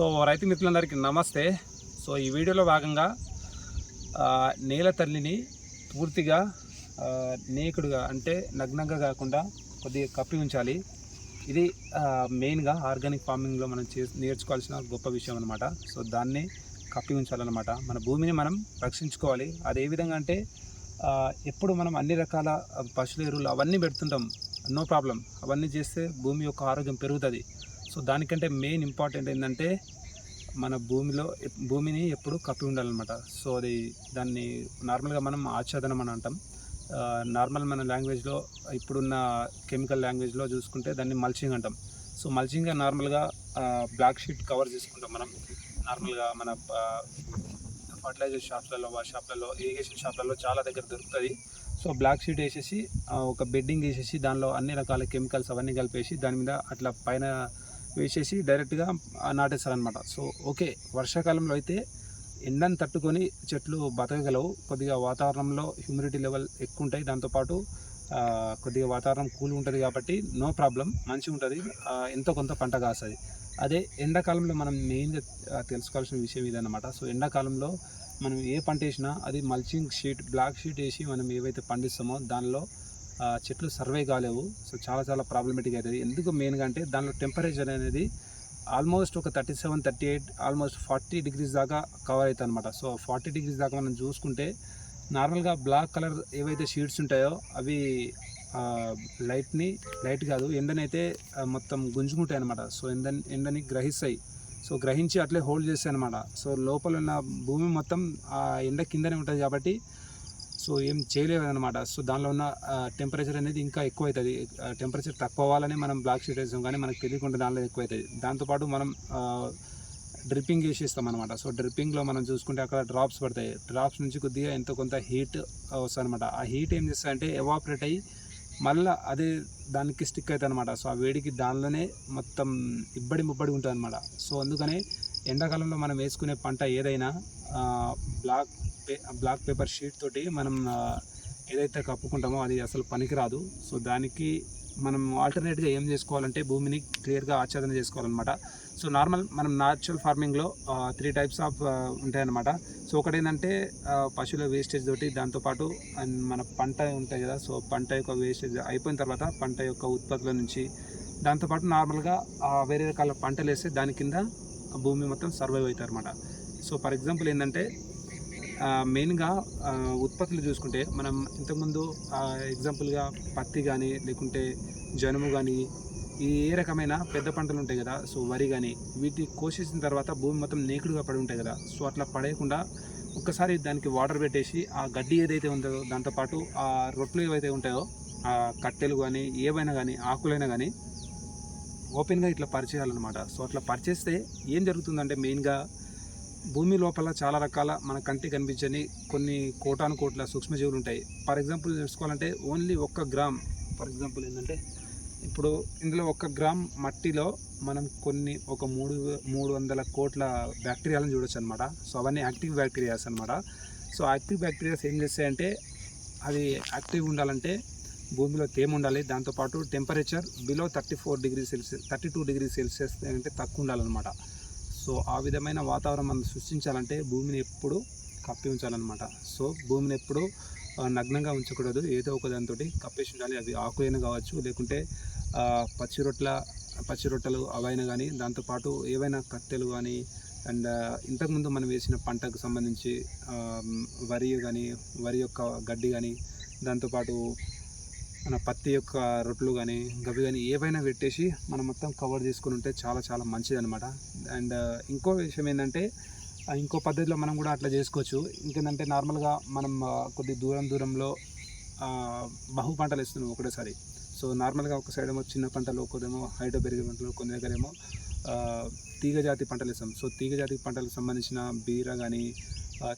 So రైతు మిత్రులందరికీ నమస్తే. సో ఈ వీడియోలో భాగంగా నేల తల్లిని పూర్తిగా నేకుడుగా అంటే నగ్నంగా కాకుండా కొద్దిగా కప్పి ఉంచాలి. ఇది మెయిన్గా ఆర్గానిక్ ఫార్మింగ్లో మనం చే నేర్చుకోవాల్సిన గొప్ప విషయం అనమాట సో దాన్ని కప్పి ఉంచాలన్నమాట. మన భూమిని మనం రక్షించుకోవాలి. అది ఏ విధంగా అంటే ఎప్పుడు మనం అన్ని రకాల పశువుల ఎరువులు అవన్నీ పెడుతుంటాం. No problem. అవన్నీ చేస్తే భూమి యొక్క ఆరోగ్యం పెరుగుతుంది. సో దానికంటే మెయిన్ ఇంపార్టెంట్ ఏంటంటే మన భూమిలో భూమిని ఎప్పుడు కప్పి ఉండాలన్నమాట. సో అది దాన్ని నార్మల్గా మనం ఆచ్ఛాదనం అని అంటాం. నార్మల్ మన లాంగ్వేజ్లో ఇప్పుడున్న కెమికల్ లాంగ్వేజ్లో చూసుకుంటే దాన్ని మల్చింగ్ అంటాం. సో మల్చింగ్గా నార్మల్గా బ్లాక్ షీట్ కవర్ చేసుకుంటాం మనం. నార్మల్గా మన ఫర్టిలైజర్ షాప్లలో షాప్లలో ఇరిగేషన్ షాప్లలో చాలా దగ్గర దొరుకుతుంది. సో బ్లాక్ షీట్ వేసేసి ఒక బెడ్డింగ్ వేసేసి దానిలో అన్ని రకాల కెమికల్స్ అవన్నీ కలిపేసి దాని మీద అట్లా పైన వేసేసి డైరెక్ట్గా నాటేస్తారనమాట సో ఓకే వర్షాకాలంలో అయితే ఎండను తట్టుకొని చెట్లు బతకగలవు. కొద్దిగా వాతావరణంలో హ్యూమిడిటీ లెవెల్ ఎక్కువ ఉంటాయి దాంతోపాటు కొద్దిగా వాతావరణం కూల్ ఉంటుంది కాబట్టి నో ప్రాబ్లం మంచిగా ఉంటుంది. ఎంతో కొంత పంట కాస్తుంది. అదే ఎండాకాలంలో మనం మెయిన్గా తెలుసుకోవాల్సిన విషయం ఇదన్నమాట. సో ఎండాకాలంలో మనం ఏ పంట వేసినా అది మల్చింగ్ షీట్ బ్లాక్ షీట్ వేసి మనం ఏవైతే పండిస్తామో దానిలో చెట్లు సర్వే కాలేవు. సో చాలా చాలా ప్రాబ్లమేటిక్ అవుతుంది ఎందుకు మెయిన్గా అంటే దానిలో టెంపరేచర్ అనేది ఆల్మోస్ట్ ఒక thirty seven thirty eight almost forty degrees దాకా కవర్ అవుతుంది అనమాట సో ఫార్టీ డిగ్రీస్ దాకా మనం చూసుకుంటే నార్మల్గా బ్లాక్ కలర్ ఏవైతే షీట్స్ ఉంటాయో అవి లైట్ని లైట్ కాదు ఎండనైతే మొత్తం గుంజుకుంటాయి అనమాట సో ఎండ ఎండని గ్రహిస్తాయి. సో గ్రహించి అట్లే హోల్డ్ చేస్తాయి అనమాట సో లోపల ఉన్న భూమి మొత్తం ఆ ఎండ కిందనే ఉంటుంది కాబట్టి సో ఏం చేయలేదన్నమాట. సో దానిలో ఉన్న టెంపరేచర్ అనేది ఇంకా ఎక్కువ అవుతుంది టెంపరేచర్ తక్కువ అవ్వాలని మనం బ్లాక్ షీట్ వేసాం కానీ మనకు తెలియకుండా దానిలో ఎక్కువ అవుతుంది దాంతోపాటు మనం డ్రిప్పింగ్ చేసేస్తాం అనమాట సో డ్రిప్పింగ్లో మనం చూసుకుంటే అక్కడ డ్రాప్స్ పడతాయి. డ్రాప్స్ నుంచి కొద్దిగా ఎంతో కొంత హీట్ వస్తుంది అనమాట ఆ హీట్ ఏం చేస్తాయంటే ఎవాపరేట్ అయ్యి మళ్ళీ అదే దానికి స్టిక్ అవుతుంది అనమాట సో ఆ వేడికి దానిలోనే మొత్తం ఇబ్బడి ముబ్బడి ఉంటుంది అనమాట సో అందుకనే ఎండాకాలంలో మనం వేసుకునే పంట ఏదైనా బ్లాక్ పే బ్లాక్ పేపర్ షీట్ తోటి మనం ఏదైతే కప్పుకుంటామో అది అసలు పనికిరాదు. సో దానికి మనం ఆల్టర్నేట్గా ఏం చేసుకోవాలంటే భూమిని క్లియర్గా ఆచ్ఛాదన చేసుకోవాలన్నమాట. సో నార్మల్ మనం న్యాచురల్ ఫార్మింగ్లో త్రీ టైప్స్ ఆఫ్ ఉంటాయన్నమాట. సో ఒకటి ఏంటంటే పశువుల వేస్టేజ్ తోటి దాంతోపాటు అండ్ మన పంట ఉంటాయి కదా సో పంట యొక్క వేస్టేజ్ అయిపోయిన తర్వాత పంట యొక్క ఉత్పత్తుల నుంచి దాంతోపాటు నార్మల్గా వేరే రకాల పంటలు వేస్తే దాని కింద భూమి మొత్తం సర్వైవ్ అవుతారు అనమాట సో ఫర్ ఎగ్జాంపుల్ ఏంటంటే మెయిన్గా ఉత్పత్తులు చూసుకుంటే మనం ఇంతకుముందు ఎగ్జాంపుల్గా పత్తి కానీ లేకుంటే జనుము కానీ ఈ ఏ రకమైన పెద్ద పంటలు ఉంటాయి కదా సో వరి కానీ వీటి కోసేసిన తర్వాత భూమి మొత్తం నేకుడుగా పడి ఉంటాయి కదా సో అట్లా పడేయకుండా ఒక్కసారి దానికి వాటర్ పెట్టేసి ఆ గడ్డి ఏదైతే ఉందో దాంతోపాటు ఆ రొట్లు ఏవైతే ఉంటాయో ఆ కట్టెలు కానీ ఏవైనా కానీ ఆకులైనా కానీ ఓపెన్గా ఇట్లా పరిచేయాలన్నమాట. సో అట్లా పరిచేస్తే ఏం జరుగుతుందంటే మెయిన్గా భూమి లోపల చాలా రకాల మన కంటికి కనిపించని కొన్ని కోటాను కోట్ల సూక్ష్మజీవులు ఉంటాయి. ఫర్ ఎగ్జాంపుల్ తెలుసుకోవాలంటే ఓన్లీ ఒక్క గ్రామ్ ఫర్ ఎగ్జాంపుల్ ఏంటంటే ఇప్పుడు ఇందులో ఒక గ్రామ్ మట్టిలో మనం కొన్ని ఒక మూడు మూడు వందల కోట్ల బ్యాక్టీరియాలను చూడొచ్చు అనమాట సో అవన్నీ యాక్టివ్ బ్యాక్టీరియాస్ అనమాట సో యాక్టివ్ బ్యాక్టీరియాస్ ఏం చేస్తాయంటే అది యాక్టివ్ ఉండాలంటే భూమిలో తేమ ఉండాలి. దాంతోపాటు temperature below thirty four degree Celsius thirty two degree Celsius అంటే తక్కువ ఉండాలన్నమాట. సో ఆ విధమైన వాతావరణం మనం సృష్టించాలంటే భూమిని ఎప్పుడు కప్పి ఉంచాలన్నమాట. సో భూమిని ఎప్పుడు నగ్నంగా ఉంచకూడదు. ఏదో ఒక దానితో కప్పేసి ఉండాలి. అవి ఆకులైనా కావచ్చు లేకుంటే పచ్చి రొట్టెల పచ్చి రొట్టెలు అవైనా కానీ దాంతోపాటు ఏవైనా కట్టెలు కానీ అండ్ ఇంతకుముందు మనం వేసిన పంటకు సంబంధించి వరి కానీ వరి యొక్క గడ్డి కానీ దాంతోపాటు మన పత్తి యొక్క రొట్లు కానీ గవి కానీ ఏవైనా పెట్టేసి మనం మొత్తం కవర్ చేసుకుని ఉంటే చాలా చాలా మంచిది అనమాట అండ్ ఇంకో విషయం ఏంటంటే ఇంకో పద్ధతిలో మనం కూడా అట్లా చేసుకోవచ్చు. ఇంకేంటంటే నార్మల్గా మనం కొద్ది దూరం దూరంలో బహు పంటలు వేస్తున్నాం ఒకటేసారి. సో నార్మల్గా ఒక సైడ్ ఏమో చిన్న పంటలు కొద్దేమో హైట్ పెరిగే పంటలు కొన్ని దగ్గర ఏమో తీగజాతి పంటలు వేస్తాం. సో తీగ జాతి పంటలకు సంబంధించిన బీర కానీ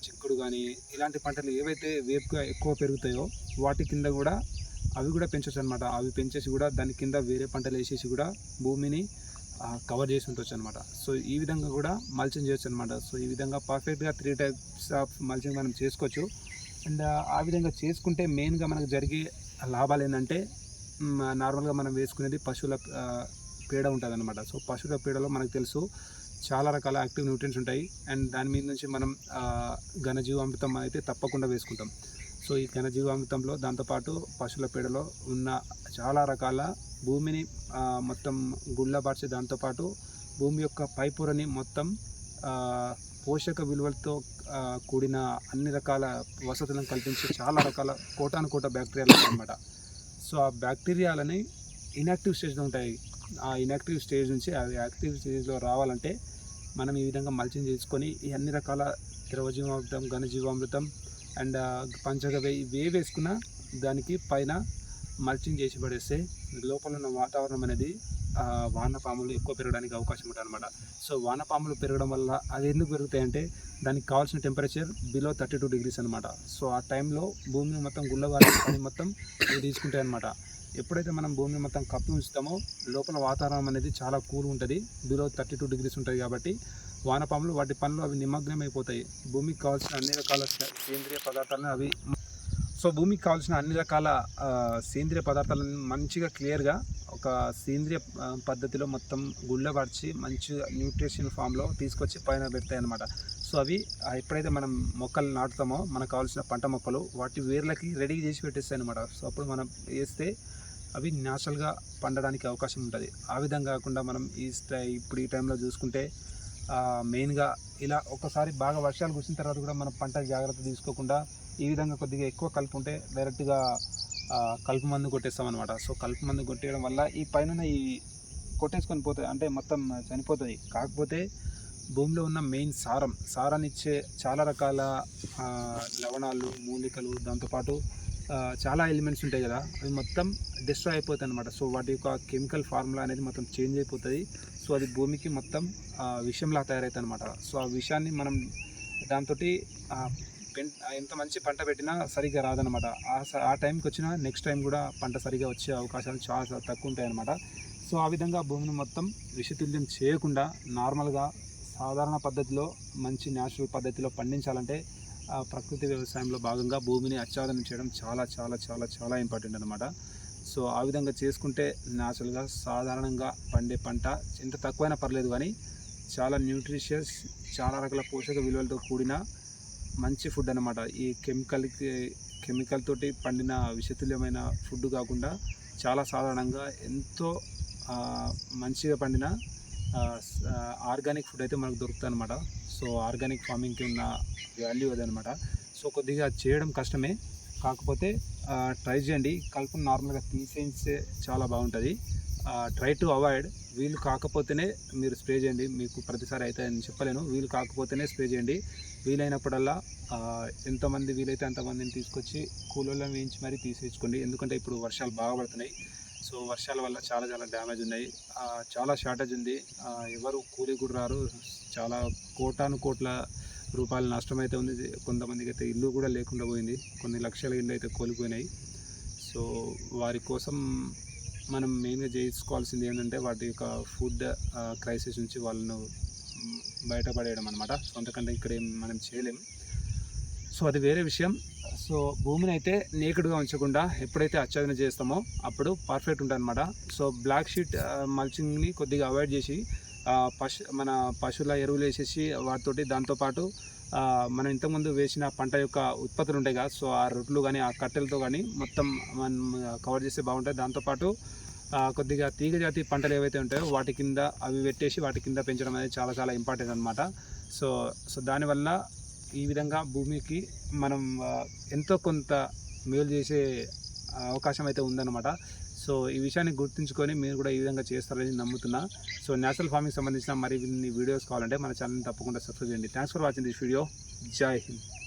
చిక్కుడు కానీ ఇలాంటి పంటలు ఏవైతే వేపుగా ఎక్కువ పెరుగుతాయో వాటి కింద కూడా అవి కూడా పెంచవచ్చు అనమాట అవి పెంచేసి కూడా దాని కింద వేరే పంటలు వేసేసి కూడా భూమిని కవర్ చేసి ఉండొచ్చు అనమాట సో ఈ విధంగా కూడా మల్చింగ్ చేయొచ్చు అనమాట సో ఈ విధంగా పర్ఫెక్ట్గా త్రీ టైప్స్ ఆఫ్ మల్చింగ్ మనం చేసుకోవచ్చు. అండ్ ఆ విధంగా చేసుకుంటే మెయిన్గా మనకు జరిగే లాభాలు ఏంటంటే నార్మల్గా మనం వేసుకునేది పశువుల పేడ ఉంటుంది అనమాట సో పశువుల పేడలో మనకు తెలుసు చాలా రకాల యాక్టివ్ న్యూట్రియన్స్ ఉంటాయి. అండ్ దాని మీద నుంచి మనం ఘనజీవామృతం అయితే తప్పకుండా వేసుకుంటాం. సో ఈ ఘనజీవామృతంలో దాంతోపాటు పశువుల పేడలో ఉన్న చాలా రకాల భూమిని మొత్తం గుళ్ళబార్చే దాంతోపాటు భూమి యొక్క పైపొరని మొత్తం పోషక విలువలతో కూడిన అన్ని రకాల వసతులను కల్పించే చాలా రకాల కోటాను కోట బ్యాక్టీరియాలు అనమాట సో ఆ బ్యాక్టీరియాలని ఇన్యాక్టివ్ స్టేజ్లో ఉంటాయి. ఆ ఇన్యాక్టివ్ స్టేజ్ నుంచి అవి యాక్టివ్ స్టేజ్లో రావాలంటే మనం ఈ విధంగా మల్చింగ్ చేసుకొని ఈ అన్ని రకాల ద్రవజీవామృతం ఘనజీవామృతం అండ్ పంచగవ్య వే వేసుకున్నా దానికి పైన మల్చింగ్ చేసి పడేస్తే లోపల ఉన్న వాతావరణం అనేది వానపాములు ఎక్కువ పెరగడానికి అవకాశం ఉంటుంది అనమాట సో వానపాములు పెరగడం వల్ల అది ఎందుకు పెరుగుతాయి అంటే దానికి కావాల్సిన temperature below thirty two degrees అనమాట సో ఆ టైంలో భూమిని మొత్తం గుల్లవారి పని మొత్తం తీసుకుంటాయి అనమాట ఎప్పుడైతే మనం భూమిని మొత్తం కప్పి ఉంచుతామో లోపల వాతావరణం అనేది చాలా కూల్ ఉంటుంది. బిలో థర్టీ టూ డిగ్రీస్ ఉంటుంది కాబట్టి వానపాములు వాటి పనులు అవి నిమగ్నం అయిపోతాయి భూమికి కావాల్సిన అన్ని రకాల సేంద్రియ పదార్థాలను అవి సో భూమికి కావాల్సిన అన్ని రకాల సేంద్రియ పదార్థాలను మంచిగా క్లియర్గా ఒక సేంద్రియ పద్ధతిలో మొత్తం గుళ్ళపరిచి మంచిగా న్యూట్రిషన్ ఫామ్లో తీసుకొచ్చి పైన పెడతాయి అన్నమాట సో అవి ఎప్పుడైతే మనం మొక్కలు నాటుతామో మనకు కావాల్సిన పంట మొక్కలు వాటి వేర్లకి రెడీ చేసి పెట్టేస్తాయి అనమాట సో అప్పుడు మనం వేస్తే అవి న్యాచురల్గా పండడానికి అవకాశం ఉంటుంది. ఆ విధంగా కాకుండా మనం ఈ ఇప్పుడు ఈ టైంలో చూసుకుంటే మెయిన్గా ఇలా ఒకసారి బాగా వర్షాలు కురిసిన తర్వాత కూడా మనం పంట జాగ్రత్త తీసుకోకుండా ఈ విధంగా కొద్దిగా ఎక్కువ కలుపు ఉంటే డైరెక్ట్గా కలుపు మందు కొట్టేస్తామన్నమాట సో కలుపు మందు కొట్టేయడం వల్ల ఈ పైన ఈ కొట్టేసుకొని పోతుంది అంటే మొత్తం చనిపోతుంది కాకపోతే భూమిలో ఉన్న మెయిన్ సారం సారాన్ని ఇచ్చే చాలా రకాల లవణాలు మూలికలు దాంతోపాటు చాలా ఎలిమెంట్స్ ఉంటాయి కదా అవి మొత్తం డిస్ట్రాయ్ అయిపోతాయి అనమాట సో వాటి యొక్క కెమికల్ ఫార్ములా అనేది మొత్తం చేంజ్ అయిపోతుంది సో అది భూమికి మొత్తం ఆ, విషంలా తయారవుతుంది అనమాట సో ఆ విషాన్ని మనం దాంతో ఎంత మంచి పంట పెట్టినా సరిగ్గా రాదనమాట ఆ స- ఆ టైంకి వచ్చిన నెక్స్ట్ టైం కూడా పంట సరిగ్గా వచ్చే అవకాశాలు చాలా తక్కువ ఉంటాయన్నమాట సో ఆ విధంగా భూమిని మొత్తం విషతుల్యం చేయకుండా నార్మల్గా సాధారణ పద్ధతిలో మంచి న్యాచురల్ పద్ధతిలో పండించాలంటే ప్రకృతి వ్యవసాయంలో భాగంగా భూమిని ఆచ్ఛాదనం చేయడం చాలా చాలా చాలా చాలా ఇంపార్టెంట్ అనమాట సో ఆ విధంగా చేసుకుంటే న్యాచురల్గా సాధారణంగా పండే పంట. ఎంత తక్కువైనా పర్లేదు కానీ చాలా న్యూట్రిషియస్ చాలా రకాల పోషక విలువలతో కూడిన మంచి ఫుడ్ అనమాట ఈ కెమికల్కి కెమికల్ తోటి పండిన విషతుల్యమైన ఫుడ్ కాకుండా చాలా సాధారణంగా ఎంతో మంచిగా పండిన ఆర్గానిక్ ఫుడ్ అయితే మనకు దొరుకుతుంది అనమాట సో ఆర్గానిక్ ఫార్మింగ్కి ఉన్న వాల్యూ అదనమాట సో కొద్దిగా చేయడం కష్టమే. కాకపోతే ట్రై చేయండి. కలుపుని నార్మల్గా తీసేస్తే చాలా బాగుంటుంది. ట్రై టు అవాయిడ్ వీలు కాకపోతేనే మీరు స్ప్రే చేయండి. మీకు ప్రతిసారి అయితే నేను చెప్పలేను. వీలు కాకపోతేనే స్ప్రే చేయండి. వీలైనప్పుడల్లా ఎంతమంది వీలైతే అంతమందిని తీసుకొచ్చి కూలోళ్ళని వేయించి మరీ తీసేసుకోండి ఎందుకంటే ఇప్పుడు వర్షాలు బాగా పడుతున్నాయి. సో వర్షాల వల్ల చాలా చాలా డ్యామేజ్ ఉన్నాయి. చాలా షార్టేజ్ ఉంది. ఎవరు కూలీ కూడా రారు. చాలా కోటాను కోట్ల రూపాయల నష్టం అయితే ఉంది. కొంతమందికి అయితే ఇల్లు కూడా లేకుండా పోయింది. కొన్ని లక్షల ఇల్లు అయితే కోల్పోయినాయి. సో వారి కోసం మనం మెయిన్గా చేసుకోవాల్సింది ఏంటంటే వాటి యొక్క ఫుడ్ క్రైసిస్ నుంచి వాళ్ళను బయటపడేయడం అనమాట సో అంతకంటే ఇక్కడ ఏం మనం చేయలేం. సో అది వేరే విషయం. సో భూమిని అయితే నేకుడుగా ఉంచకుండా ఎప్పుడైతే ఆచ్ఛాదన చేస్తామో అప్పుడు పర్ఫెక్ట్ ఉంటుంది అనమాట సో బ్లాక్ షీట్ మల్చింగ్ని కొద్దిగా అవాయిడ్ చేసి పశు మన పశువుల ఎరువులు వేసేసి వాటితోటి దాంతోపాటు మనం ఇంతకుముందు వేసిన పంట యొక్క ఉత్పత్తులు ఉంటాయి కదా సో ఆ రొట్లు కానీ ఆ కట్టెలతో కానీ మొత్తం మనం కవర్ చేస్తే బాగుంటుంది దాంతోపాటు కొద్దిగా తీగ జాతి పంటలు ఏవైతే ఉంటాయో వాటి కింద అవి పెట్టేసి వాటి కింద పెంచడం అనేది చాలా చాలా ఇంపార్టెంట్ అనమాట సో సో దానివల్ల ఈ విధంగా భూమికి మనం ఎంతో కొంత మేలు చేసే అవకాశం అయితే ఉందన్నమాట. సో ఈ విషయాన్ని గుర్తుంచుకొని మీరు కూడా ఈ విధంగా చేస్తారని నమ్ముతున్నా. సో నేచురల్ ఫార్మింగ్ సంబంధించిన మరి వీడియోస్ కావాలంటే మన ఛానల్ని తప్పకుండా సబ్స్క్రైబ్ చేయండి. Thanks for watching this video జై హింద్